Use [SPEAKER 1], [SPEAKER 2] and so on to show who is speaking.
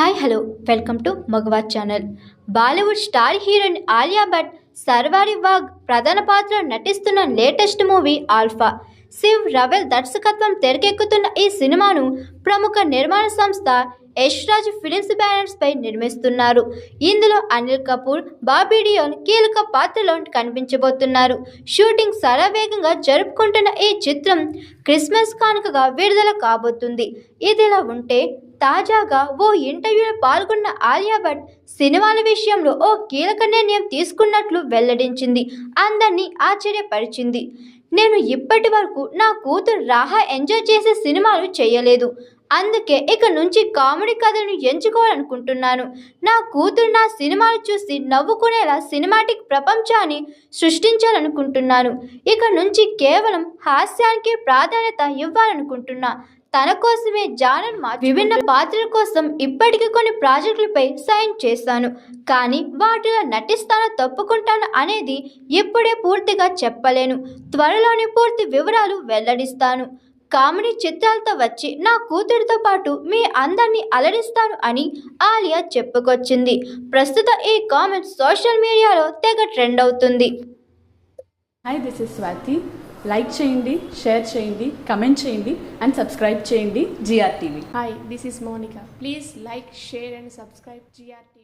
[SPEAKER 1] Hi hello. Welcome to మగవా channel. Bollywood star heroine Alia Bhatt Sharvari Wagh ప్రధాన పాత్రలో నటిస్తున్న latest movie Alpha. Shiv Rawail దర్శకత్వం తెరకెక్కుతున్న ఈ సినిమాను ప్రముఖ నిర్మాణ సంస్థ యశ్రాజ్ ఫిలిమ్స్ బ్యానర్స్ పై నిర్మిస్తున్నారు. ఇందులో అనిల్ కపూర్ బాబీ డియోన్ కీలక పాత్రలో కనిపించబోతున్నారు. షూటింగ్ శరవేగంగా జరుపుకుంటున్న ఈ చిత్రం క్రిస్మస్ కానుకగా విడుదల కాబోతుంది. ఇదిలా ఉంటే తాజాగా ఓ ఇంటర్వ్యూలో పాల్గొన్న ఆలియా భట్ సినిమాల విషయంలో ఓ కీలక నిర్ణయం తీసుకున్నట్లు వెల్లడించింది. అందరినీ ఆశ్చర్యపరిచింది. నేను ఇప్పటి వరకు నా కూతురు రాహా ఎంజాయ్ చేసే సినిమాలు చేయలేదు. అందుకే ఇక నుంచి కామెడీ కథను ఎంచుకోవాలనుకుంటున్నాను. నా కూతురు నా సినిమాలు చూసి నవ్వుకునేలా సినిమాటిక్ ప్రపంచాన్ని సృష్టించాలనుకుంటున్నాను. ఇక నుంచి కేవలం హాస్యానికి ప్రాధాన్యత ఇవ్వాలనుకుంటున్నా. తన కోసమే జానర్ మా విభిన్న పాత్రల కోసం ఇప్పటికి కొన్ని ప్రాజెక్టులపై సైన్ చేశాను. కానీ వాటిలో నటిస్తానో తప్పుకుంటాను అనేది ఇప్పుడే పూర్తిగా చెప్పలేను. త్వరలోనే పూర్తి వివరాలు వెల్లడిస్తాను. కామెడీ చిత్రాలతో వచ్చి నా కూతురితో పాటు మీ అందరినీ అలరిస్తాను అని ఆలియా చెప్పుకొచ్చింది ప్రస్తుత ఈ కామెంట్ సోషల్ మీడియాలో తెగ ట్రెండ్ అవుతుంది
[SPEAKER 2] hi this is Swathi like చేయండి షేర్ చేయండి కమెంట్ చేయండి అండ్ సబ్స్క్రైబ్ చేయండి GR TV
[SPEAKER 3] Hi, this is Monica. Please like, share, and subscribe GRT.